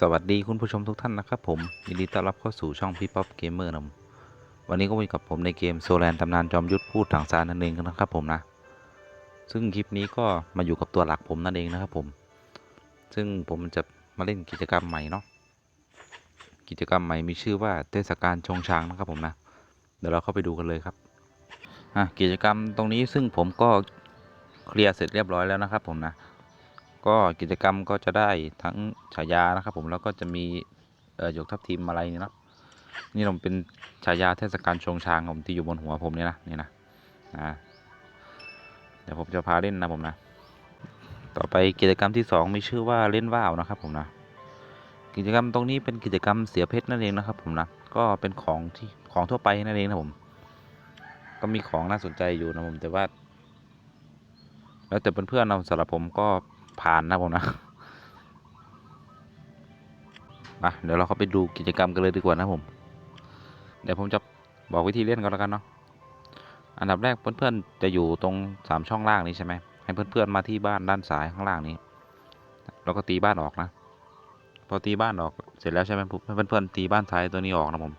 สวัสดีคุณผู้ชมทุกท่านนะครับผม ยินดีต้อนรับเข้าสู่ช่องพี่ป๊อปเกมเมอร์นะวันนี้ก็มีกับผมในเกมโซแลนตำนานจอมยุทธพูดถังซานนั่นเองนะครับผมนะ ซึ่งคลิปนี้ก็มาอยู่กับตัวหลักผมนั่นเองนะครับผม ซึ่งผมจะมาเล่นกิจกรรมใหม่เนาะกิจกรรมใหม่มีชื่อว่าเทศกาลชงช้างนะครับผมนะ เดี๋ยวเราเข้าไปดูกันเลยครับกิจกรรมตรงนี้ซึ่งผมก็เคลียร์เสร็จเรียบร้อยแล้วนะครับผมนะ ก็กิจกรรมก็จะได้ทั้งฉายานะครับ ผมแล้วก็จะมีเอ่อหยกทับทิมอะไรนี่นะนี่ผมเป็นฉายาเทศกาลชงช้างผมที่อยู่บนหัวผมเนี่ยนะนี่นะอ่าเดี๋ยวผมจะพาเล่นนะผมนะ ต่อไปกิจกรรมที่สองมีชื่อว่าเล่นว่าวนะครับ ผมนะกิจกรรมตรงนี้เป็นกิจกรรมเสียเพชรนั่นเองนะครับ ผมนะก็เป็นของที่ของทั่วไปนั่นเองนะผม ก็มีของน่าสนใจอยู่นะผมแต่ว่า แล้วแต่เพื่อนๆเราสำหรับผมก็ ผ่านนะผมนะมาเดี๋ยวเราเข้าไปดูกิจกรรมกันเลยดีกว่านะผม เดี๋ยวผมจะบอกวิธีเล่นกันแล้วกันเนาะอันดับแรกเพื่อนๆจะอยู่ตรงสามช่องล่างนี้ใช่ไหมให้เพื่อนๆมาที่บ้านด้านซ้ายข้างล่างนี้ แล้วก็ตีบ้านออกนะ พอตีบ้านออกเสร็จแล้วใช่ไหมผมให้เพื่อนๆตีบ้านซ้ายตัวนี้ออกนะผม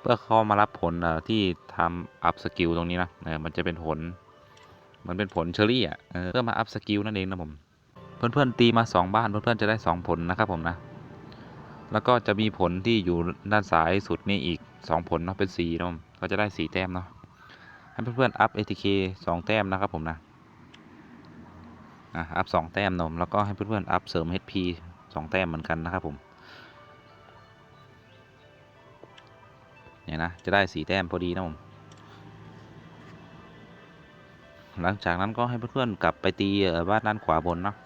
เพื่อเข้ามารับผลที่ทำอัพสกิลตรงนี้นะมันจะเป็นผลมันเป็นผลเชอรี่อะเพื่อมาอัพสกิลนั่นเองนะผม เพื่อนๆตีมาสองบ้านเพื่อนๆจะได้สองผลนะครับผมนะแล้วก็จะมีผลที่อยู่ด้านซ้ายสุดนี่อีกสองผลเนาะเป็นสีเนาะก็จะได้สีแต้มเนาะให้เพื่อนๆอัพ ATK สองแต้มนะครับผมนะอะอัพสองแต้มนาะแล้วก็ให้เพื่อนๆอัพเสริม HP สองแต้มเหมือนกันนะครับผมเนี่ยนะจะได้สีแต้มพอดีนะผมหลังจากนั้นก็ให้เพื่อนๆกลับไปตีบ้านด้านขวาบนเนาะ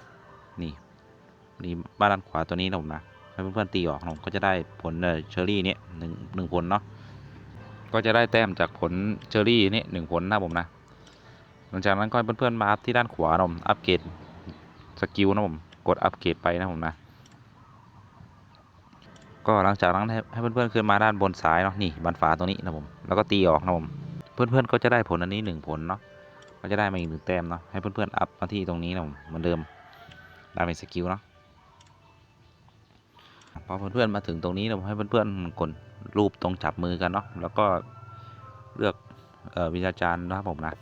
นี่บ้านด้านขวาตัวนี้นะผมนะให้เพื่อนๆตีออกผมก็จะได้ผลเอ่อเชอรี่เนี่ยหนึ่งหนึ่งผลเนาะก็จะได้แต้มจากผลเชอร์รี่นี่หนึ่งผลนะผมนะ หลังจากนั้นก็ให้เพื่อนๆมาอัพที่ด้านขวานะผมอัพเกรดสกิลนะผมกดอัพเกรดไปนะผมนะก็หลังจากนั้นให้ให้เพื่อนๆขึ้นมาด้านบนซ้ายเนาะนี่บันฟ้าตรงนี้นะผมแล้วก็ตีออกนะผมเพื่อนๆก็จะได้ผลอันนี้หนึ่งผลเนาะก็จะได้มาอีกหนึ่งแต้มเนาะให้เพื่อนๆอัพมาที่ตรงนี้นะผมเหมือนเดิมได้เป็นสกิลเนาะ พอเพื่อนๆมาถึงตรงนี้เราให้เพื่อนๆกดรูปตรงจับมือกันเนาะแล้วก็เลือกออวิญญาจารย์นะครับผมนะ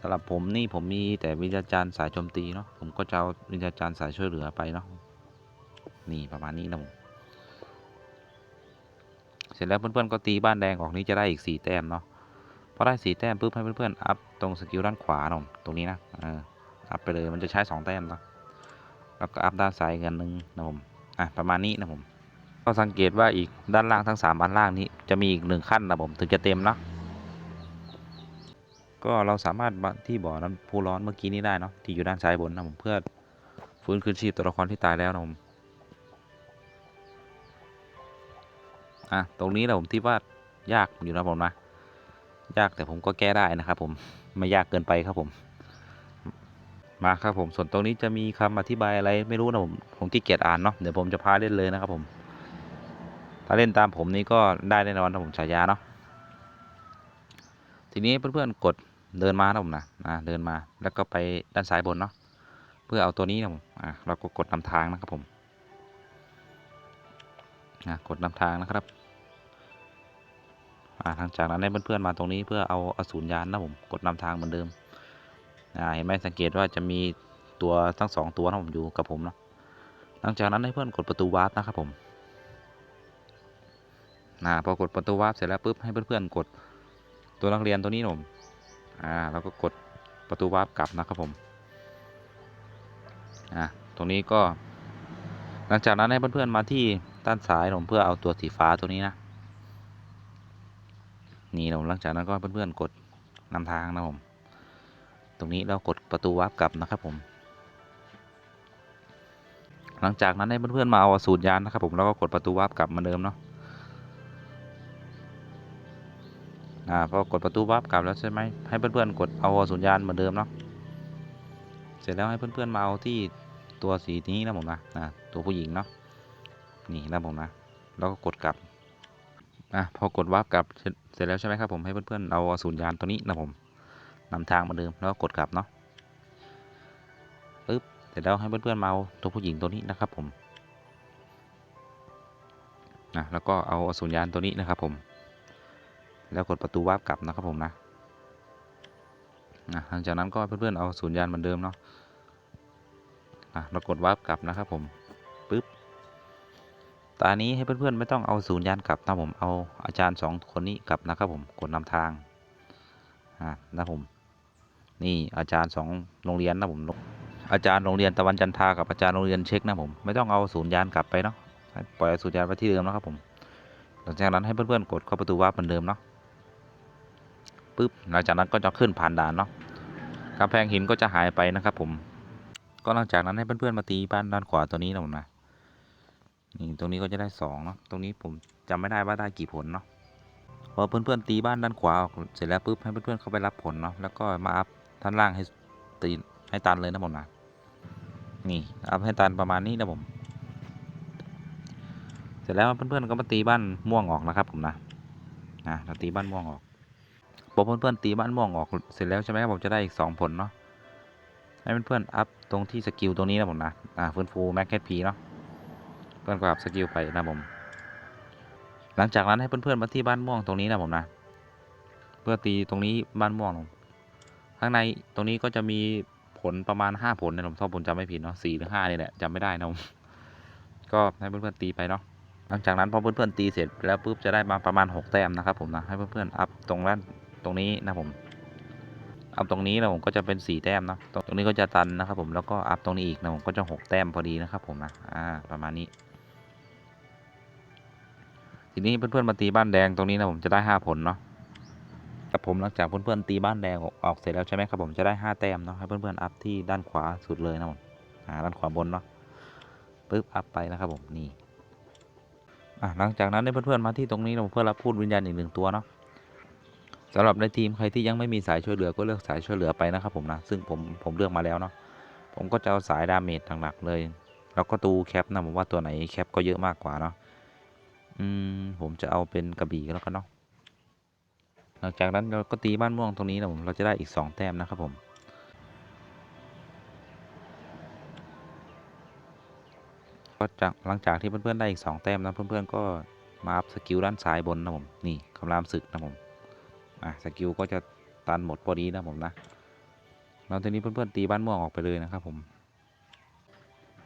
สำหรับผมนี่ผมมีแต่วิญญาจารย์สายโจมตีเนาะผมก็จะเอาวิญญาจารย์สายช่วยเหลือไปเนาะนี่ประมาณนี้นะผมเสร็จแล้วเพื่อนๆก็ตีบ้านแดงออกนี้จะได้อีกสี่แต้มเนาะพอได้สีแต้มปุ๊บให้เพื่อนๆอัพตรงสกิลด้านขวาหน่อยตรงนี้นะเอออัพไปเลยมันจะใช้สองแต้มเนาะแล้วก็อัพด้านซ้ายกันหนึ่งนะผม อะประมาณนี้นะผม ก็สังเกตว่าอีกด้านล่างทั้งสามอันล่างนี้จะมีอีกหนึ่งขั้นนะผมถึงจะเต็มเนาะก็เราสามารถที่บ่อน้ำพุร้อนเมื่อกี้นี้ได้เนาะที่อยู่ด้านซ้ายบนนะผมเพื่อฟื้นคืนชีพตัวละครที่ตายแล้วนะผมอะตรงนี้นะผมที่ว่ายากอยู่นะผมนะยากแต่ผมก็แก้ได้นะครับผมไม่ยากเกินไปครับผม มาครับผมส่วนตรงนี้จะมีคำอธิบายอะไรไม่รู้นะผมผมที่เกียจอ่านเนาะเดี๋ยวผมจะพาเล่นเลยนะครับผม ถ้าเล่นตามผมนี่ก็ได้แน่นอนนะผมฉายาเนาะทีนี้เพื่อนๆกดเดินมานะผมนะอ่าเดินมาแล้วก็ไปด้านซ้ายบนเนาะเพื่อเอาตัวนี้นะผมอ่าเราก็กดนำทางนะครับผมอ่ากดนำทางนะครับอ่าหลังจากนั้นให้เพื่อนๆมาตรงนี้เพื่อเอาอสูรยานนะผมกดนำทางเหมือนเดิม อ่าเห็นไหมสังเกตว่าจะมีตัวทั้งสองตัวนะผมอยู่กับผมเนาะหลังจากนั้นให้เพื่อนกดประตูวาร์ปนะครับผมอ่าพอกดประตูวาร์ปเสร็จแล้วปุ๊บให้เพื่อนๆกดตัวนักเรียนตัวนี้นะผมอ่าแล้วก็กดประตูวาร์ปกลับนะครับผมอ่าตรงนี้ก็ หลังจากนั้นให้เพื่อนๆมาที่ด้านซ้ายนะผมเพื่อเอาตัวสีฟ้าตัวนี้นะนี่เราหลังจากนั้นก็เพื่อนๆกดนำทางนะผม รงนี้เรากดประตูวาร์ปกลับนะครับผม หลังจากนั้นให้เพื่อนๆมาเอาสูรยานนะครับผมแล้วก็กดประตูวาร์ปกลับเหมาเดิมเนาะอ่าพอกดประตูวาร์ปกลับแล้วใช่ไหมให้เพื่อนๆกดเอาสูรยานเหมือนเดิมเนาะเสร็จแล้วให้เพื่อนๆมาเอาที่ตัวสีนี้นะผมนะอ่าตัวผู้หญิงเนาะนี่นะผมนะแล้วก็กดกลับอะพอกดวาร์ปกลับเสร็จเสร็จแล้วใช่ไหมครับผมให้เพื่อนๆเอาสูรยานตัวนี้นะผม นำทางเหมาเดิมแล้วก็กดกลับเนาะปึ๊บเสร็จแล้วให้เพื่อนๆมาเอาตัวผู้หญิงตัวนี้นะครับผมนะแล้วก็เอาอสูญญาณตัวนี้นะครับผม แล้วกดประตูวาร์ปกลับนะครับผมนะนะหลังจากนั้นก็เพื่อนๆเอาสูญญาณเหมือนเดิมเนาะนะแล้วกดวาร์ปกลับนะครับผมปึ๊บตอนนี้ให้เพื่อนๆไม่ต้องเอาศูนย์ยานกลับนะผมเอาอาจารย์สองคนนี้กลับนะครับผมกดนำทางอ่านะผม นี่อาจารย์สองโรงเรียนนะผม อาจารย์โรงเรียนตะวันจันทากับอาจารย์โรงเรียนเช็คนะผม ไม่ต้องเอาศูนย์ยานกลับไปเนาะปล่อยศูนย์ยานไว้ที่เดิมนะครับผม หลังจากนั้นให้เพื่อนๆกดเข้าประตูวาร์ปเหมือนเดิมเนาะปึ๊บหลังจากนั้นก็จะขึ้นผ่านด่านเนาะกำแพงหินก็จะหายไปนะครับผม ก็หลังจากนั้นให้เพื่อนๆมาตีบ้านด้านขวาตัวนี้นะผมนะนี่ตรงนี้ก็จะได้สองเนาะ ตรงนี้ผมจำไม่ได้ว่าได้กี่ผลเนาะ พอเพื่อนๆตีบ้านด้านขวาออกเสร็จแล้วปุ๊บให้เพื่อนๆเข้าไปรับผลเนาะ แล้วก็มาอัพ ท่านล่างให้ตีให้ตันเลยนะผมนะนี่อัพให้ตันประมาณนี้นะผม เสร็จแล้วเพื่อนๆก็มาตีบ้านม่วงออกนะครับผมนะนะเราตีบ้านม่วงออกพอเพื่อนๆตีบ้านม่วงออกเสร็จแล้วใช่ไหมครับผมจะได้อีกสองผลเนาะให้เพื่อนๆอัพตรงที่สกิลตรงนี้นะผมนะอ่าฟื้นฟูแม็กแคทพีเนาะเพื่อนก็อัพสกิลไปนะผมหลังจากนั้นให้เพื่อนๆมาที่บ้านม่วงตรงนี้นะผมนะ เพื่อตีตรงนี้บ้านม่วงลง ข้างในตรงนี้ก็จะมีผลประมาณห้าผลนะผมถ้าผมจำไม่ผิดเนาะสี่หรือห้านี่แหละจำไม่ได้นะผมก็ให้เพื่อนๆตีไปเนาะหลังจากนั้นพอเพื่อนๆตีเสร็จแล้วปุ๊บจะได้มาประมาณ 6 แต้มนะครับผมนะให้เพื่อนๆอัพตรงนั้นตรงนี้นะผมอัพตรงนี้นะผมก็จะเป็น 4 แต้มเนาะตรงนี้ก็จะตันนะครับผมแล้วก็อัพตรงนี้อีกนะผมก็จะ 6 แต้มพอดีนะครับผมนะอ่าประมาณนี้ ทีนี้เพื่อนๆมาตีบ้านแดงตรงนี้นะผมจะได้ 5 ผลเนาะ ผมหลังจากเพื่อนๆตีบ้านแดงออกเสร็จแล้วใช่ไหมครับผมจะได้ 5 แต้มเนาะให้เพื่อนๆอัพที่ด้านขวาสุดเลยนะผมอ่าด้านขวาบนเนาะปึ๊บอัพไปนะครับผมนี่อะหลังจากนั้นให้เพื่อนๆมาที่ตรงนี้เราเพื่อรับพูดวิญญาณอีกหนึ่งตัวเนาะสำหรับในทีมใครที่ยังไม่มีสายช่วยเหลือก็เลือกสายช่วยเหลือไปนะครับผมนะซึ่งผมผมเลือกมาแล้วเนาะผมก็จะเอาสายดาเมจหลักๆเลยแล้วก็ตูแคปนะผมว่าตัวไหนแคปก็เยอะมากกว่าเนาะอืมผมจะเอาเป็นกระบี่ก็แล้วกันเนาะ หลังจากนั้นเราก็ตีบ้านม่วงตรงนี้นะผมเราจะได้อีกสองแต้มนะครับผมก็จากหลังจากที่เพื่อนๆได้อีก 2 แต้มนะเพื่อนๆก็มาอัพสกิลด้านซ้ายบนนะผมนี่คำรามศึกนะผมอะสกิลก็จะตันหมดพอดีนะผมนะแล้วทีนี้เพื่อนๆตีบ้านม่วงออกไปเลยนะครับผม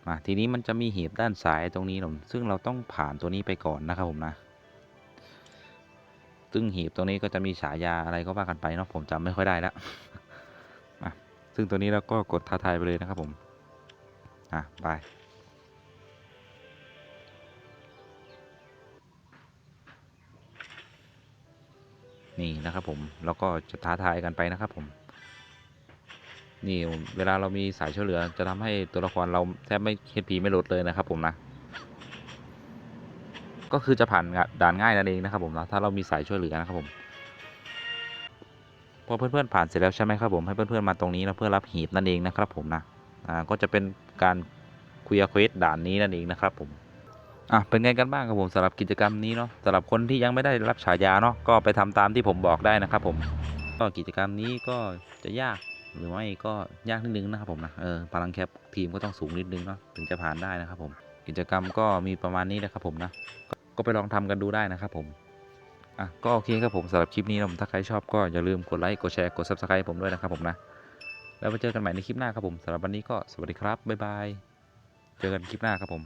อะทีนี้มันจะมีหีบด้านซ้ายตรงนี้นะผมซึ่งเราต้องผ่านตัวนี้ไปก่อนนะครับผมนะ ซึ่งหีบตรงนี้ก็จะมีฉายาอะไรก็ว่ากันไปเนาะผมจำไม่ค่อยได้แล้วอะซึ่งตัวนี้เราก็กดท้าทายไปเลยนะครับผม อะไปนี่นะครับผม แล้วก็จะท้าทายกันไปนะครับผม นี่เวลาเรามีสายช่วยเหลือจะทำให้ตัวละครเราแทบไม่เฮดพีไม่ลดเลยนะครับผมนะ ก็คือจะผ่านด่านง่ายนั่นเองนะครับผมนะถ้าเรามีสายช่วยเหลือนะครับผมพอเพื่อนๆผ่านเสร็จแล้วใช่ไหมครับผมให้เพื่อนๆมาตรงนี้นะเพื่อรับหีบนั่นเองนะครับผมนะอ่าก็จะเป็นการคุยเควสด่านนี้นั่นเองนะครับผมอะเป็นไงกันบ้างครับผมสำหรับกิจกรรมนี้เนาะสำหรับคนที่ยังไม่ได้รับฉายาเนาะก็ไปทำตามที่ผมบอกได้นะครับผมก็กิจกรรมนี้ก็จะยากหรือไม่ก็ยากนิดนึงนะครับผมนะเออพลังแคปทีมก็ต้องสูงนิดนึงเนาะถึงจะผ่านได้นะครับผมกิจกรรมก็มีประมาณนี้นะครับผมนะ ก็ไปลองทำกันดูได้นะครับผมอะก็โอเคครับผมสำหรับคลิปนี้นะผมถ้าใครชอบก็อย่าลืมกดไลค์กดแชร์กด subscribe ผมด้วยนะครับผมนะแล้วมาเจอกันใหม่ในคลิปหน้าครับผมสำหรับวันนี้ก็สวัสดีครับบ๊ายบายเจอกันคลิปหน้าครับผม